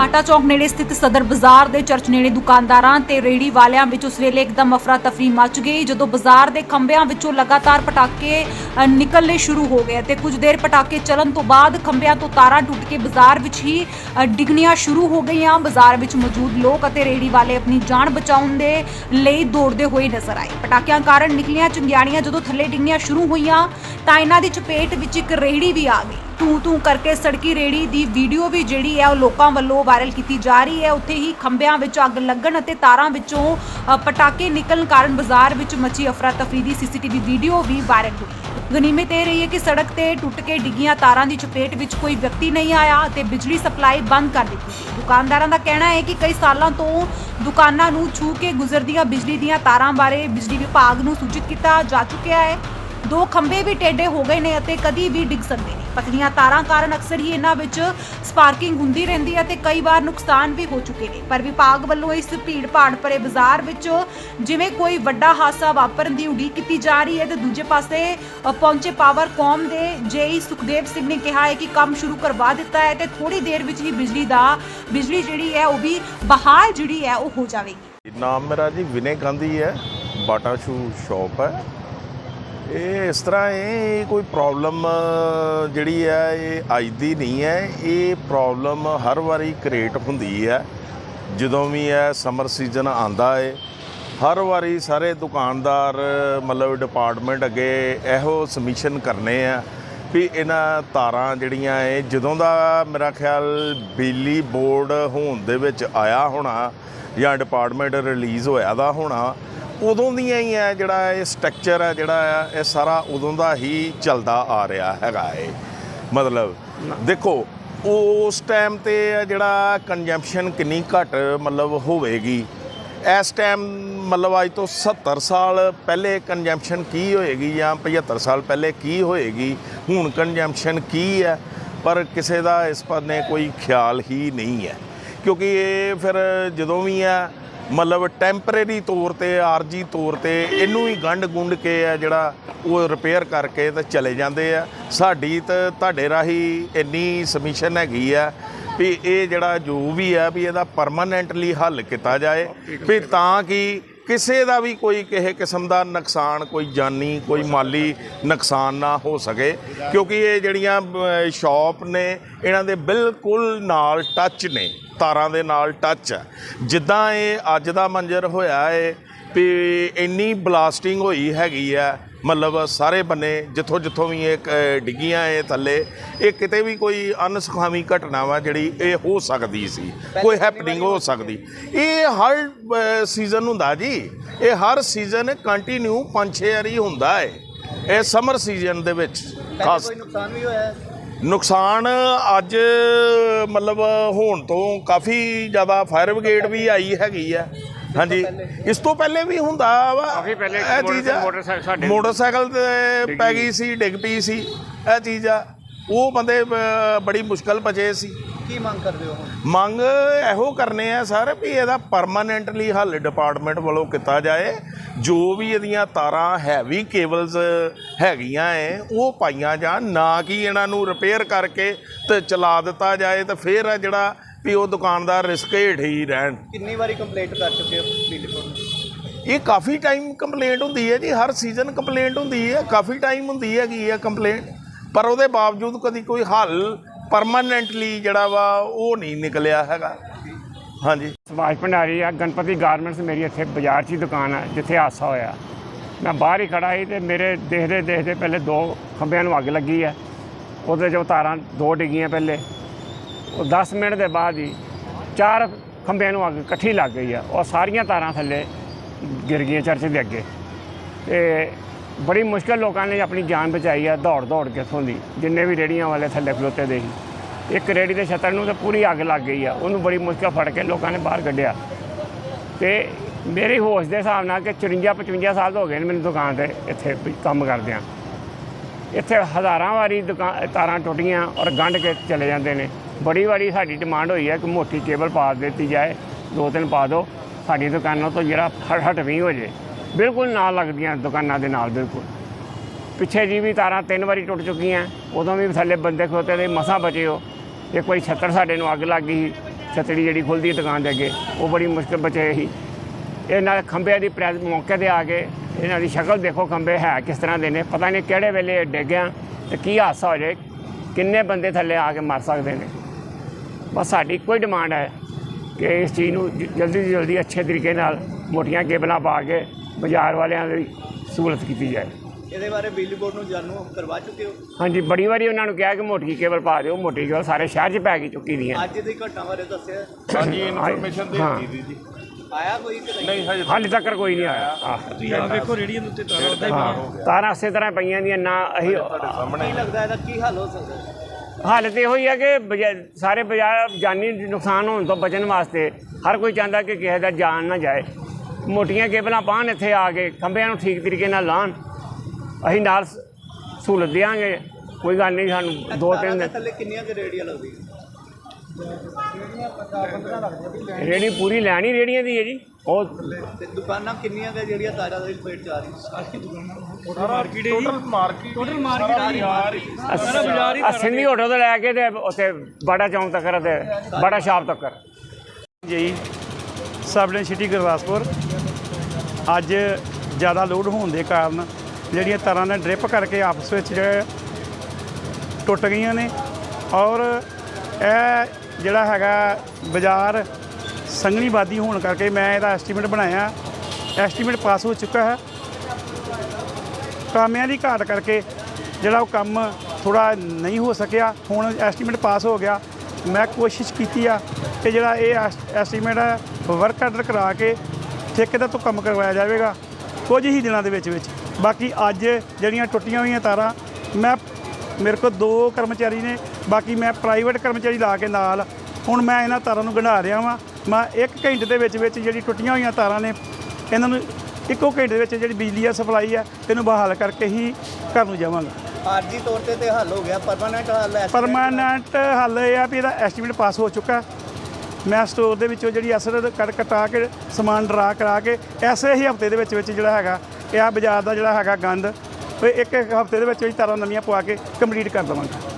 ਬਾਟਾ ਚੌਕ ਨੇੜੇ ਸਥਿਤ ਸਦਰ ਬਾਜ਼ਾਰ ਦੇ ਚਰਚ ਨੇੜੇ ਦੁਕਾਨਦਾਰਾਂ ਤੇ ਰੇੜੀ ਵਾਲਿਆਂ ਵਿੱਚ ਉਸ ਵੇਲੇ ਇੱਕਦਮ ਅਫਰਾ ਤਫਰੀ ਮਚ ਗਈ ਜਦੋਂ ਬਾਜ਼ਾਰ ਦੇ ਖੰਭਿਆਂ ਵਿੱਚੋਂ ਲਗਾਤਾਰ ਪਟਾਕੇ ਅ, ਨਿਕਲਣੇ ਸ਼ੁਰੂ ਹੋ ਗਏ ਤੇ ਕੁਝ ਦੇਰ ਪਟਾਕੇ ਚੱਲਣ ਤੋਂ ਬਾਅਦ ਖੰਭਿਆਂ ਤੋਂ ਤਾਰਾਂ ਟੁੱਟ ਕੇ ਬਾਜ਼ਾਰ ਵਿੱਚ ਹੀ ਡਿੱਗਣੀਆਂ ਸ਼ੁਰੂ ਹੋ ਗਈਆਂ। ਬਾਜ਼ਾਰ ਵਿੱਚ ਮੌਜੂਦ ਲੋਕ ਅਤੇ ਰੇੜੀ ਵਾਲੇ ਆਪਣੀ ਜਾਨ ਬਚਾਉਣ ਦੇ ਲਈ ਦੌੜਦੇ ਹੋਏ ਨਜ਼ਰ ਆਏ। ਪਟਾਕਿਆਂ ਕਾਰਨ ਨਿਕਲੀਆਂ ਚੰਗਿਆੜੀਆਂ ਜਦੋਂ ਥੱਲੇ ਡਿੱਗਣੀਆਂ ਸ਼ੁਰੂ ਹੋਈਆਂ ਤਾਂ ਇਹਨਾਂ ਦੀ ਚਪੇਟ ਵਿੱਚ ਇੱਕ ਰੇੜੀ ਵੀ ਆ ਗਈ। ਤੂੰ ਤੂੰ ਕਰਕੇ ਸੜਕੀ ਰੇੜੀ ਦੀ ਵੀਡੀਓ ਵੀ ਜਿਹੜੀ ਹੈ ਉਹ ਲੋਕਾਂ ਵੱਲੋਂ ਵਾਇਰਲ ਕੀਤੀ ਜਾ ਰਹੀ ਹੈ। ਉੱਥੇ ਹੀ ਖੰਭਿਆਂ ਵਿੱਚ ਅੱਗ ਲੱਗਣ ਅਤੇ ਤਾਰਾਂ ਵਿੱਚੋਂ ਪਟਾਕੇ ਨਿਕਲਣ ਕਾਰਨ ਬਾਜ਼ਾਰ ਵਿੱਚ ਮਚੀ ਅਫਰਾ ਤਫਰੀ ਦੀ ਸੀਸੀਟੀਵੀ ਵੀਡੀਓ ਵੀ ਵਾਇਰਲ ਹੋਈ। ਗਨੀਮਤ ਇਹ ਰਹੀ ਹੈ ਕਿ ਸੜਕ ਤੇ ਟੁੱਟ ਕੇ ਡਿੱਗੀਆਂ ਤਾਰਾਂ ਦੀ ਚਪੇਟ ਵਿੱਚ ਕੋਈ ਵਿਅਕਤੀ ਨਹੀਂ ਆਇਆ ਅਤੇ ਬਿਜਲੀ ਸਪਲਾਈ ਬੰਦ ਕਰ ਦਿੱਤੀ ਗਈ। ਦੁਕਾਨਦਾਰਾਂ ਦਾ ਕਹਿਣਾ ਹੈ ਕਿ ਕਈ ਸਾਲਾਂ ਤੋਂ ਦੁਕਾਨਾਂ ਨੂੰ ਛੂ ਕੇ ਗੁਜ਼ਰਦੀਆਂ ਬਿਜਲੀ ਦੀਆਂ ਤਾਰਾਂ ਬਾਰੇ ਬਿਜਲੀ ਵਿਭਾਗ ਨੂੰ ਸੂਚਿਤ ਕੀਤਾ ਜਾ ਚੁੱਕਿਆ ਹੈ। ਦੋ ਖੰਭੇ ਵੀ ਟੇਢੇ ਹੋ ਗਏ ਨੇ ਅਤੇ ਕਦੀ ਵੀ ਡਿੱਗ ਸਕਦੇ। ਪਤਲੀਆਂ ਤਾਰਾਂ ਕਾਰਨ ਅਕਸਰ ਹੀ ਇਹਨਾਂ ਵਿੱਚ ਸਪਾਰਕਿੰਗ ਹੁੰਦੀ ਰਹਿੰਦੀ ਹੈ ਤੇ ਕਈ ਵਾਰ ਨੁਕਸਾਨ ਵੀ ਹੋ ਚੁੱਕੇ ਨੇ। ਪਰ ਵਿਭਾਗ ਵੱਲੋਂ ਇਸ ਭੀੜ ਭਾੜ ਭਰੇ ਬਾਜ਼ਾਰ ਵਿੱਚ ਜਿਵੇਂ ਕੋਈ ਵੱਡਾ ਹਾਦਸਾ ਵਾਪਰਨ ਦੀ ਉਡੀਕ ਕੀਤੀ ਜਾ ਰਹੀ ਹੈ ਤੇ ਦੂਜੇ ਪਾਸੇ ਪਹੁੰਚੇ ਪਾਵਰ ਕੌਮ ਦੇ ਜੇਈ ਸੁਖਦੇਵ ਸਿੰਘ ਨੇ ਕਿਹਾ ਹੈ ਕਿ ਕੰਮ ਸ਼ੁਰੂ ਕਰਵਾ ਦਿੱਤਾ ਹੈ ਤੇ ਥੋੜੀ ਦੇਰ ਵਿੱਚ ਹੀ ਬਿਜਲੀ ਦਾ, ਬਿਜਲੀ ਜਿਹੜੀ ਹੈ ਉਹ ਵੀ ਬਹਾਲ ਜਿਹੜੀ ਹੈ ਉਹ ਹੋ ਜਾਵੇਗੀ। ਨਾਮ ਮੇਰਾ ਜੀ ਵਿਨੇ ਗਾਂਧੀ ਹੈ ਬਾਟਾ ਸ਼ੂ ਸ਼ਾਪ ਹੈ। ਇਹ ਇਸ ਤਰ੍ਹਾਂ ਇਹ ਕੋਈ ਪ੍ਰੋਬਲਮ ਜਿਹੜੀ ਹੈ, ਇਹ ਅੱਜ ਦੀ ਨਹੀਂ ਹੈ। ਇਹ ਪ੍ਰੋਬਲਮ ਹਰ ਵਾਰੀ ਕ੍ਰੀਏਟ ਹੁੰਦੀ ਹੈ। ਜਦੋਂ ਵੀ ਇਹ ਸਮਰ ਸੀਜ਼ਨ ਆਂਦਾ ਹੈ, ਹਰ ਵਾਰੀ ਸਾਰੇ ਦੁਕਾਨਦਾਰ, ਮਤਲਬ ਡਿਪਾਰਟਮੈਂਟ ਅੱਗੇ ਇਹੋ ਸਬਮਿਸ਼ਨ ਕਰਨੇ ਆ ਵੀ ਇਹਨਾਂ ਤਾਰਾਂ ਜਿਹੜੀਆਂ ਏ ਜਦੋਂ ਦਾ ਮੇਰਾ ਖਿਆਲ ਬਿਜਲੀ ਬੋਰਡ ਹੋਣ ਦੇ ਵਿੱਚ ਆਇਆ ਹੋਣਾ ਜਾਂ ਡਿਪਾਰਟਮੈਂਟ ਰਿਲੀਜ਼ ਹੋਇਆ ਦਾ ਹੋਣਾ ਉਦੋਂ ਦੀਆਂ ਹੀ ਹੈ ਜਿਹੜਾ ਇਹ ਸਟਰਕਚਰ ਹੈ, ਜਿਹੜਾ ਹੈ ਇਹ ਸਾਰਾ ਉਦੋਂ ਦਾ ਹੀ ਚੱਲਦਾ ਆ ਰਿਹਾ ਹੈਗਾ ਇਹ। ਮਤਲਬ ਦੇਖੋ, ਉਸ ਟਾਈਮ ਤੇ ਇਹ ਜਿਹੜਾ ਕੰਜੰਪਸ਼ਨ ਕਿੰਨੀ ਘੱਟ ਮਤਲਬ ਹੋਵੇਗੀ। ਇਸ ਟਾਈਮ ਮਤਲਬ ਅੱਜ ਤੋਂ 70 ਸਾਲ ਪਹਿਲੇ ਕੰਜੰਪਸ਼ਨ ਕੀ ਹੋਏਗੀ ਜਾਂ 75 ਸਾਲ ਪਹਿਲੇ ਕੀ ਹੋਏਗੀ, ਹੁਣ ਕੰਜੰਪਸ਼ਨ ਕੀ ਹੈ, ਪਰ ਕਿਸੇ ਦਾ ਇਸ ਪਰ ਨੇ ਕੋਈ ਖਿਆਲ ਹੀ ਨਹੀਂ ਹੈ। ਕਿਉਂਕਿ ਇਹ ਫਿਰ ਜਦੋਂ ਵੀ ਹੈ ਮਤਲਬ ਟੈਂਪਰੇਰੀ ਤੌਰ ਤੇ ਆਰਜੀ ਤੌਰ ਤੇ ਇਹਨੂੰ ਹੀ ਗੰਢ ਗੁੰਡ ਕੇ ਆ ਜਿਹੜਾ ਉਹ ਰਿਪੇਅਰ ਕਰਕੇ ਤਾਂ ਚਲੇ ਜਾਂਦੇ ਆ। ਸਾਡੀ ਤਾਂ ਤੁਹਾਡੇ ਰਾਹੀਂ ਇੰਨੀ ਸਬਮਿਸ਼ਨ ਹੈਗੀ ਆ ਵੀ ਇਹ ਜਿਹੜਾ ਜੋ ਵੀ ਆ ਵੀ ਇਹਦਾ ਪਰਮਾਨੈਂਟਲੀ ਹੱਲ ਕੀਤਾ ਜਾਏ। ਵੀ ਤਾਂ ਕਿ ਕਿਸੇ ਦਾ ਵੀ ਕੋਈ ਕਿਸੇ ਕਿਸਮ ਦਾ ਨੁਕਸਾਨ, ਕੋਈ ਜਾਨੀ, ਕੋਈ ਮਾਲੀ ਨੁਕਸਾਨ ਨਾ ਹੋ ਸਕੇ, ਕਿਉਂਕਿ ਇਹ ਜਿਹੜੀਆਂ ਸ਼ਾਪ ਨੇ, ਇਹਨਾਂ ਦੇ ਬਿਲਕੁਲ ਨਾਲ ਟੱਚ ਨੇ, ਤਾਰਾਂ ਦੇ ਨਾਲ ਟੱਚ ਹੈ ਜਿੱਦਾਂ ਇਹ ਅੱਜ ਦਾ ਮੰਜ਼ਰ ਹੋਇਆ ਹੈ ਵੀ ਇੰਨੀ ਬਲਾਸਟਿੰਗ ਹੋਈ ਹੈਗੀ ਆ ਮਤਲਬ ਸਾਰੇ ਬੰਨੇ ਜਿੱਥੋਂ ਜਿੱਥੋਂ ਵੀ ਇਹ ਡਿੱਗੀਆਂ ਇਹ ਥੱਲੇ ਇਹ ਕਿਤੇ ਵੀ ਕੋਈ ਅਨਸੁਖਾਵੀ ਘਟਨਾ ਵਾ ਜਿਹੜੀ ਇਹ ਹੋ ਸਕਦੀ ਸੀ ਕੋਈ ਹੈਪਨਿੰਗ ਹੋ ਸਕਦੀ ਇਹ ਹਰ ਸੀਜ਼ਨ ਹੁੰਦਾ ਜੀ ਇਹ ਹਰ ਸੀਜ਼ਨ ਕੰਟੀਨਿਊ ਪੰਜ ਛੇ ਵਾਰੀ ਹੁੰਦਾ ਹੈ ਇਹ ਸਮਰ ਸੀਜ਼ਨ ਦੇ ਵਿੱਚ ਖਾਸ ਕੋਈ ਨੁਕਸਾਨ ਵੀ ਹੋਇਆ? ਹੈ ਨੁਕਸਾਨ ਅੱਜ ਮਤਲਬ ਹੋਣ ਤੋਂ ਕਾਫੀ ਜ਼ਿਆਦਾ ਫਾਇਰ ਬ੍ਰਿਗੇਡ ਵੀ ਆਈ ਹੈਗੀ ਆ। ਹਾਂਜੀ। ਇਸ ਤੋਂ ਪਹਿਲੇ ਵੀ ਹੁੰਦਾ ਵਾ। ਕਾਫੀ ਪਹਿਲੇ ਇਹ ਚੀਜ਼ ਆ। ਮੋਟਰਸਾਈਕਲ ਸਾਡੇ- ਮੋਟਰਸਾਈਕਲ ਤੇ ਪੈ ਗਈ। ਸੀ ਡਿੱਗ ਪਈ ਸੀ। ਇਹ ਚੀਜ਼ ਆ। ਉਹ ਬੰਦੇ ਬੜੀ ਮੁਸ਼ਕਲ ਬਚੇ ਸੀ। ਕੀ ਮੰਗ ਕਰਦੇ ਹੋ ਹੁਣ? ਮੰਗ ਇਹੋ ਕਰਨੇ ਆ ਸਰ ਵੀ ਇਹਦਾ ਪਰਮਾਨੈਂਟਲੀ ਹੱਲ ਡਿਪਾਰਟਮੈਂਟ ਵੱਲੋਂ ਕੀਤਾ ਜਾਏ। ਜੋ ਵੀ ਇਹਦੀਆਂ ਤਾਰਾਂ ਹੈਵੀ ਕੇਬਲਸ ਹੈਗੀਆਂ ਐ ਉਹ ਪਾਈਆਂ ਜਾਣ। ਨਾ ਕਿ ਇਹਨਾਂ ਨੂੰ ਰਿਪੇਅਰ ਕਰਕੇ ਤੇ ਚਲਾ ਦਿੱਤਾ ਜਾਏ ਤੇ ਫਿਰ ਇਹ ਜਿਹੜਾ ਵੀ ਉਹ ਦੁਕਾਨਦਾਰ ਰਿਸਕ ਹੇਠ ਹੀ ਰਹਿਣ। ਕਿੰਨੀ ਵਾਰੀ ਕੰਪਲੇਂਟ ਕਰ ਚੁੱਕੇ ਹੋ ਬਿਜਲੀ ਬੋਰਡ ਨੂੰ? ਇਹ ਕਾਫੀ ਟਾਈਮ ਕੰਪਲੇਂਟ ਹੁੰਦੀ ਹੈ ਜੀ ਹਰ ਸੀਜ਼ਨ ਕੰਪਲੇਂਟ ਹੁੰਦੀ ਹੈ ਕਾਫੀ ਟਾਈਮ ਹੁੰਦੀ ਹੈਗੀ ਹੈ ਕੰਪਲੇਂਟ ਪਰ ਉਹਦੇ ਬਾਵਜੂਦ ਕਦੀ ਕੋਈ ਹੱਲ ਪਰਮਾਨੈਂਟਲੀ ਜਿਹੜਾ ਵਾ ਉਹ ਨਹੀਂ ਨਿਕਲਿਆ ਹੈਗਾ। ਹਾਂਜੀ। ਸੁਭਾਸ਼ ਭੰਡਾਰੀ ਆ ਗਣਪਤੀ ਗਾਰਮੈਂਟਸ ਮੇਰੀ ਇੱਥੇ ਬਾਜ਼ਾਰ 'ਚ ਹੀ ਦੁਕਾਨ ਆ ਜਿੱਥੇ ਹਾਦਸਾ ਹੋਇਆ। ਮੈਂ ਬਾਹਰ ਹੀ ਖੜਾ ਸੀ ਤੇ ਮੇਰੇ ਦੇਖਦੇ ਦੇਖਦੇ ਪਹਿਲੇ ਦੋ ਖੰਭਿਆਂ ਨੂੰ ਅੱਗ ਲੱਗੀ ਆ। ਉਹਦੇ 'ਚੋਂ ਤਾਰਾਂ ਦੋ ਡਿੱਗੀਆਂ ਪਹਿਲੇ। ਉਹ 10 ਮਿੰਟ ਦੇ ਬਾਅਦ ਹੀ ਚਾਰ ਖੰਭਿਆਂ ਨੂੰ ਅੱਗ ਇਕੱਠੀ ਲੱਗ ਗਈ ਆ। ਉਹ ਸਾਰੀਆਂ ਤਾਰਾਂ ਥੱਲੇ ਗਿਰ ਗਈਆਂ ਚਰਚ ਦੇ ਅੱਗੇ। ਤੇ ਬੜੀ ਮੁਸ਼ਕਲ ਲੋਕਾਂ ਨੇ ਆਪਣੀ ਜਾਨ ਬਚਾਈ ਆ ਦੌੜ ਦੌੜ ਕੇ ਇੱਥੋਂ ਦੀ, ਜਿੰਨੇ ਵੀ ਰੇੜੀਆਂ ਵਾਲੇ ਥੱਲੇ ਖਲੋਤੇ ਦੇ ਸੀ। ਇੱਕ ਰੇੜੀ ਦੇ ਛੱਤਰ ਨੂੰ ਤਾਂ ਪੂਰੀ ਅੱਗ ਲੱਗ ਗਈ ਆ। ਉਹਨੂੰ ਬੜੀ ਮੁਸ਼ਕਲ ਫੜ ਕੇ ਲੋਕਾਂ ਨੇ ਬਾਹਰ ਕੱਢਿਆ। ਤੇ ਮੇਰੇ ਹੋਸ਼ ਦੇ ਹਿਸਾਬ ਨਾਲ ਕਿ 54 55 ਸਾਲ ਹੋ ਗਏ ਨੇ ਮੈਨੂੰ ਦੁਕਾਨ ਤੇ ਇੱਥੇ ਵੀ ਕੰਮ ਕਰਦਿਆਂ ਇੱਥੇ ਹਜ਼ਾਰਾਂ ਵਾਰੀ ਦੁਕਾਨ ਤਾਰਾਂ ਟੁੱਟੀਆਂ ਔਰ ਗੰਢ ਕੇ ਚਲੇ ਜਾਂਦੇ ਨੇ। ਬੜੀ ਵਾਰੀ ਸਾਡੀ ਡਿਮਾਂਡ ਹੋਈ ਹੈ ਕਿ ਮੋਟੀ ਕੇਬਲ ਪਾ ਦਿੱਤੀ ਜਾਏ, ਦੋ ਤਿੰਨ ਪਾ ਦਿਓ ਸਾਡੀ ਦੁਕਾਨਾਂ ਤੋਂ ਜਿਹੜਾ ਹਟ ਵੀ ਹੋ ਜੇ। ਬਿਲਕੁਲ ਨਾਲ ਲੱਗਦੀਆਂ ਦੁਕਾਨਾਂ ਦੇ ਨਾਲ, ਬਿਲਕੁਲ। ਪਿੱਛੇ ਜੀ ਵੀ ਤਾਰਾਂ ਤਿੰਨ ਵਾਰੀ ਟੁੱਟ ਚੁੱਕੀਆਂ, ਉਦੋਂ ਵੀ ਥੱਲੇ ਬੰਦੇ ਖਲੋਤੇ ਦੇ ਮਸਾਂ ਬਚੇ ਹੋ ਇੱਕ ਵਾਰੀ ਛੱਤਰ ਸਾਡੇ ਨੂੰ ਅੱਗ ਲੱਗ ਗਈ ਛਤੜੀ ਜਿਹੜੀ ਖੁੱਲਦੀ ਹੈ ਦੁਕਾਨ ਦੇ ਅੱਗੇ, ਉਹ ਬੜੀ ਮੁਸ਼ਕਲ ਬਚੇ ਸੀ। ਇਹਨਾਂ ਖੰਭਿਆਂ ਦੀ ਪ੍ਰੈਸ ਮੌਕੇ ਤੇ ਆ ਕੇ ਇਹਨਾਂ ਦੀ ਸ਼ਕਲ ਦੇਖੋ, ਖੰਭੇ ਹੈ ਕਿਸ ਤਰ੍ਹਾਂ ਦੇ ਨੇ, ਪਤਾ ਨਹੀਂ ਕਿਹੜੇ ਵੇਲੇ ਡਿੱਗਿਆ ਤੇ ਕੀ ਹਾਦਸਾ ਹੋ ਜਾਏ, ਕਿੰਨੇ ਬੰਦੇ ਥੱਲੇ ਆ ਕੇ ਮਰ ਸਕਦੇ ਨੇ। ਬਸ ਸਾਡੀ ਹੀ ਡਿਮਾਂਡ ਹੈ ਕਿ ਇਸ ਚੀਜ਼ ਨੂੰ ਜ- ਜਲਦੀ ਤੋਂ ਜਲਦੀ ਅੱਛੇ ਤਰੀਕੇ ਨਾਲ ਮੋਟੀਆਂ ਕੇਬਲਾਂ ਪਾ ਕੇ ਬਾਜ਼ਾਰ ਵਾਲਿਆਂ ਦੀ ਸਹੂਲਤ ਕੀਤੀ ਜਾਏ। ਇਹਦੇ ਬਾਰੇ ਬਿਜਲੀ ਬੋਰਡ ਨੂੰ ਜਾਣੂ ਕਰਵਾ ਚੁੱਕੇ ਹੋ? ਹਾਂਜੀ ਬੜੀ ਵਾਰੀ ਉਹਨਾਂ ਨੂੰ ਕਿਹਾ ਕਿ ਮੋਟੀ ਕੇਬਲ ਪਾ ਦਿਓ ਮੋਟੀ ਕੇਬਲ ਸਾਰੇ ਸ਼ਹਿਰ 'ਚ ਪੈ ਗਈ ਚੁੱਕੀ ਦੀਆਂ। ਅੱਜ ਦੀ ਘਟਨਾ ਬਾਰੇ ਦੱਸਿਆ? ਹਾਂਜੀ ਇਨਫੋਰਮੇਸ਼ਨ ਦੇ ਹਾਂ। ਦਿੱਤੀ ਜੀ। ਆਇਆ ਕੋਈ ਕਿ ਨਹੀਂ? ਨਹੀਂ ਹਜੇ ਹਾਲੇ ਤੱਕ ਕੋਈ ਨਹੀਂ ਆਇਆ। ਆਹ, ਵੇਖੋ ਰੇੜੀਆਂ ਦੇ ਉੱਤੇ ਤਾਰਾਂ ਉਦਾਂ ਹੀ ਹਾਂ। ਤਾਰਾਂ ਇਸੇ ਤਰ੍ਹਾਂ ਪਈਆਂ ਦੀਆਂ ਨਾ ਅਸੀਂ ਕੀ ਲੱਗਦਾ ਇਹਦਾ ਕੀ ਹੱਲ ਹੋ ਸਕਦਾ? ਹੈ? ਹਾਲਤ ਇਹੋ ਹੀ ਹੈ ਕਿ ਸਾਰੇ ਬਾਜ਼ਾਰ ਜਾਨੀ ਨੁਕਸਾਨ ਹੋਣ ਤੋਂ ਬਚਣ ਵਾਸਤੇ ਹਰ ਕੋਈ ਚਾਹੁੰਦਾ ਕਿ ਕਿਸੇ ਦਾ ਜਾਨ ਨਾ ਜਾਏ। ਮੋਟੀਆਂ ਕੇਬਲਾਂ ਪਾਉਣ ਇੱਥੇ ਆ ਕੇ ਖੰਭਿਆਂ ਨੂੰ ਠੀਕ ਤਰੀਕੇ ਨਾਲ ਲਾਉਣ। ਅਸੀਂ ਨਾਲ ਸਹੂਲਤ ਦਿਆਂਗੇ ਕੋਈ ਗੱਲ ਨਹੀਂ ਸਾਨੂੰ ਦੋ ਤਿੰਨ ਦਿਨ ਥੱਲੇ ਕਿੰਨੀਆਂ ਕਿ ਰੇੜੀਆਂ ਲੱਗਦੀਆਂ? ਰੇੜੀ ਪੂਰੀ ਲੈਣੀ ਰੇੜੀਆਂ ਦੀ ਹੈ ਜੀ? ਉਹ ਤੇ ਦੁਕਾਨਾਂ ਕਿੰਨੀਆਂ ਕਿ ਜਿਹੜੀਆਂ ਤਾਰਾਂ ਦੀ ਲਪੇਟ ਚ ਆ ਰਹੀਆਂ? ਮਾਰਕੀਟ ਹੈ ਟੋਟਲ ਮਾਰਕੀਟ ਟੋਟਲ ਮਾਰਕੀਟ ਸਾਰਾ ਬਾਜ਼ਾਰ ਹੀ। ਸਿੰਧੀ ਹੋਟਲ ਤੋਂ ਲੈ ਕੇ ਤੇ ਉੱਥੇ ਬਾੜਾ ਚੌਂਕ ਤੱਕ ਤੇ ਬਾੜਾ ਸ਼ਾਪ ਤੱਕ। ਜੀ ਸਬਲਨ ਸਿਟੀ ਗੁਰਦਾਸਪੁਰ। ਅੱਜ ਜ਼ਿਆਦਾ ਲੋਡ ਹੋਣ ਦੇ ਕਾਰਨ ਜਿਹੜੀਆਂ ਤਾਰਾਂ ਨੇ ਡ੍ਰਿਪ ਕਰਕੇ ਆਪਸ ਵਿੱਚ ਟੁੱਟ ਗਈਆਂ ਨੇ। ਔਰ ਇਹ ਜਿਹੜਾ ਹੈਗਾ ਬਾਜ਼ਾਰ ਸੰਘਣੀ ਵਾਦੀ ਹੋਣ ਕਰਕੇ ਮੈਂ ਇਹਦਾ ਐਸਟੀਮੇਟ ਬਣਾਇਆ। ਐਸਟੀਮੇਟ ਪਾਸ ਹੋ ਚੁੱਕਾ ਹੈ। ਕਾਮਿਆਂ ਦੀ ਘਾਟ ਕਰਕੇ ਜਿਹੜਾ ਉਹ ਕੰਮ ਥੋੜਾ ਨਹੀਂ ਹੋ ਸਕਿਆ, ਹੁਣ ਐਸਟੀਮੇਟ ਪਾਸ ਹੋ ਗਿਆ। ਮੈਂ ਕੋਸ਼ਿਸ਼ ਕੀਤੀ ਆ ਕਿ ਜਿਹੜਾ ਇਹ ਐਸਟੀਮੇਟ ਹੈ ਵਰਕ ਆਰਡਰ ਕਰਾ ਕੇ ਠੇਕੇਦਾਰ ਤੋਂ ਕੰਮ ਕਰਵਾਇਆ ਜਾਵੇਗਾ ਕੁਝ ਹੀ ਦਿਨਾਂ ਦੇ ਵਿੱਚ ਵਿੱਚ ਬਾਕੀ ਅੱਜ ਜਿਹੜੀਆਂ ਟੁੱਟੀਆਂ ਹੋਈਆਂ ਤਾਰਾਂ, ਮੈਂ ਮੇਰੇ ਕੋਲ ਦੋ ਕਰਮਚਾਰੀ ਨੇ ਬਾਕੀ ਮੈਂ ਪ੍ਰਾਈਵੇਟ ਕਰਮਚਾਰੀ ਲਾ ਕੇ ਨਾਲ। ਹੁਣ ਮੈਂ ਇਹਨਾਂ ਤਾਰਾਂ ਨੂੰ ਗੰਢਾ ਰਿਹਾ ਵਾਂ। ਮੈਂ 1 ਘੰਟੇ ਦੇ ਵਿੱਚ ਵਿੱਚ ਜਿਹੜੀ ਟੁੱਟੀਆਂ ਹੋਈਆਂ ਤਾਰਾਂ ਨੇ ਇਹਨਾਂ ਨੂੰ ਇੱਕੋ ਘੰਟੇ ਦੇ ਵਿੱਚ ਜਿਹੜੀ ਬਿਜਲੀ ਆ ਸਪਲਾਈ ਆ ਇਹਨੂੰ ਬਹਾਲ ਕਰਕੇ ਹੀ ਘਰ ਨੂੰ ਜਾਵਾਂਗਾ। ਆਰਜੀ ਤੌਰ ਤੇ ਤੇ ਹੱਲ ਹੋ ਗਿਆ ਪਰਮਾਨੈਂਟ ਹੱਲ ਹੈ ਪਰਮਾਨੈਂਟ ਹੱਲ ਇਹ ਆ ਵੀ ਇਹਦਾ ਐਸਟੀਮੇਟ ਪਾਸ ਹੋ ਚੁੱਕਾ। ਮੈਂ ਸਟੋਰ ਦੇ ਵਿੱਚੋਂ ਜਿਹੜੀ ਅਸਰ ਕੱਟ ਕਟਾ ਕੇ ਸਮਾਨ ਡਰਾ ਕਰਾ ਕੇ ਐਸੇ ਹੀ ਹਫ਼ਤੇ ਦੇ ਵਿੱਚ ਵਿੱਚ ਜਿਹੜਾ ਹੈਗਾ ਇਹ ਆ ਬਾਜ਼ਾਰ ਦਾ ਜਿਹੜਾ ਹੈਗਾ ਗੰਦ। ਇੱਕ ਇੱਕ ਹਫ਼ਤੇ ਦੇ ਵਿੱਚ ਵਿੱਚ ਤਾਰਾਂ ਨਵੀਆਂ ਪਵਾ ਕੇ ਕੰਪਲੀਟ ਕਰ ਦੇਵਾਂਗਾ।